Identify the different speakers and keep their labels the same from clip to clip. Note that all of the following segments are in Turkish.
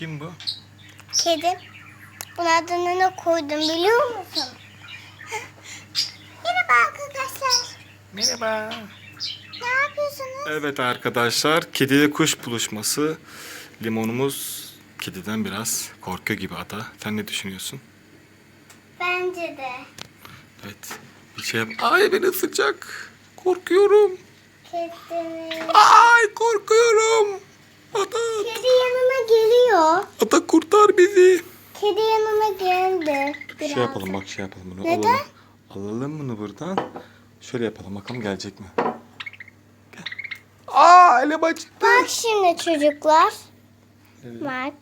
Speaker 1: Kim bu?
Speaker 2: Kedi. Bunun adını ne koydum biliyor musun? Merhaba arkadaşlar.
Speaker 1: Merhaba.
Speaker 2: Ne yapıyorsunuz?
Speaker 1: Evet arkadaşlar, kedi ile kuş buluşması. Limonumuz kediden biraz korkuyor gibi ata. Sen ne düşünüyorsun?
Speaker 2: Bence de.
Speaker 1: Evet. Bir şey yap. Ay beni ısıracak. Korkuyorum.
Speaker 2: Kedinin.
Speaker 1: Ay korkuyorum. Ata,
Speaker 2: Kedi yanıma geliyor.
Speaker 1: Kurtar bizi.
Speaker 2: Kedi yanıma geldi. Biraz.
Speaker 1: Şey yapalım bak şey yapalım bunu
Speaker 2: Neden?
Speaker 1: alalım. Alalım bunu buradan. Şöyle yapalım bakalım gelecek mi? Gel. Aa elim acıttı.
Speaker 2: Bak şimdi çocuklar.
Speaker 1: Evet.
Speaker 2: Bak.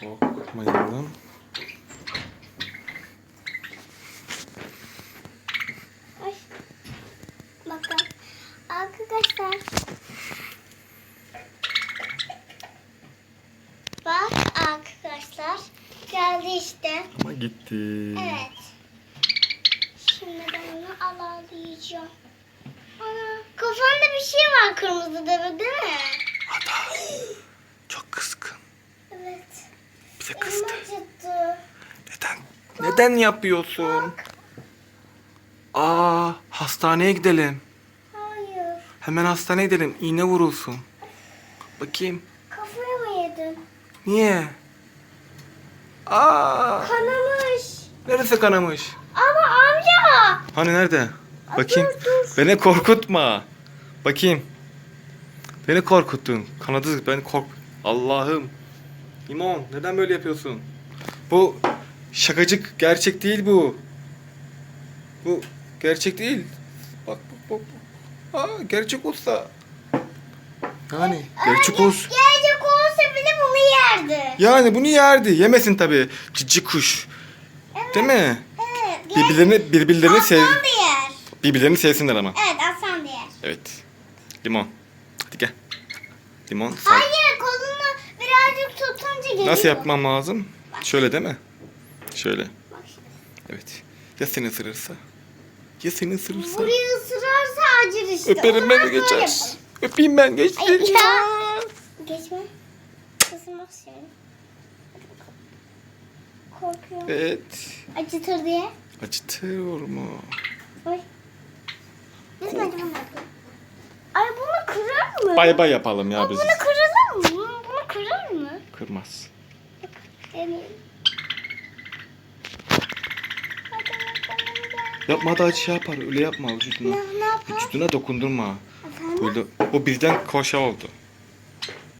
Speaker 1: Korkmayalım.
Speaker 2: Ay. Bakın. Arkadaşlar. Bak arkadaşlar. Geldi işte.
Speaker 1: Ama gitti.
Speaker 2: Evet. Şimdi ben onu alalayacağım. Ana kafanda bir şey var kırmızı deve değil mi?
Speaker 1: Ada çok kızgın.
Speaker 2: Evet.
Speaker 1: Bize
Speaker 2: Elim
Speaker 1: kızdı.
Speaker 2: acıttı.
Speaker 1: Neden? Neden yapıyorsun? Aa hastaneye gidelim.
Speaker 2: Hayır.
Speaker 1: Hemen hastaneye gidelim. İğne vurulsun. Bakayım.
Speaker 2: Kafaya mı yedin?
Speaker 1: Niye? Aa
Speaker 2: Kanamış.
Speaker 1: neresi kanamış?
Speaker 2: Ama amca.
Speaker 1: Hani nerede? Bakayım.
Speaker 2: dur, dur.
Speaker 1: Beni korkutma. Bakayım. Beni korkuttun. Kanadı ben kork. Allah'ım. Limon neden böyle yapıyorsun? Bu şakacık gerçek değil bu. Bu gerçek değil. Bak bak bak. bak. Aa gerçek olsa. Yani gerçek
Speaker 2: Anne,
Speaker 1: olsa.
Speaker 2: Gelecek olsa bile bunu yerdi.
Speaker 1: Yani bunu yerdi. Yemesin tabi. Cici kuş. Değil mi?
Speaker 2: Evet.
Speaker 1: Birbirlerini birbirlerini sev
Speaker 2: Aslan da yer.
Speaker 1: birbirlerini sevsinler ama.
Speaker 2: Evet aslan da yer.
Speaker 1: Evet. Limon. Hadi gel. Limon. sal.
Speaker 2: Hayır kolunu birazcık tutunca geliyor.
Speaker 1: Nasıl yapmam lazım? Şöyle değil mi? Şöyle.
Speaker 2: Bak şimdi.
Speaker 1: Evet. Ya seni ısırırsa? Ya seni ısırırsa?
Speaker 2: Burayı ısırarsa acır işte.
Speaker 1: Öperim
Speaker 2: O böyle
Speaker 1: geçer. Öpeyim ben geçti.
Speaker 2: Ay, ya. Geçme. Bakalım. Korkuyorum.
Speaker 1: Evet.
Speaker 2: Acıtır diye.
Speaker 1: Acıtıyor mu?
Speaker 2: Oy. Biz bunu yapalım. Ay bunu kırar mı?
Speaker 1: Bay bay yapalım ya biz.
Speaker 2: Bunu kırılır mı? Bunu kırar mı?
Speaker 1: Kırmaz. Yapma acı şey yapar. Öyle yapma vücuduna.
Speaker 2: Ne, ne yapar?
Speaker 1: Vücuduna dokundurma.
Speaker 2: Efendim?
Speaker 1: Böyle, o birden koşa oldu.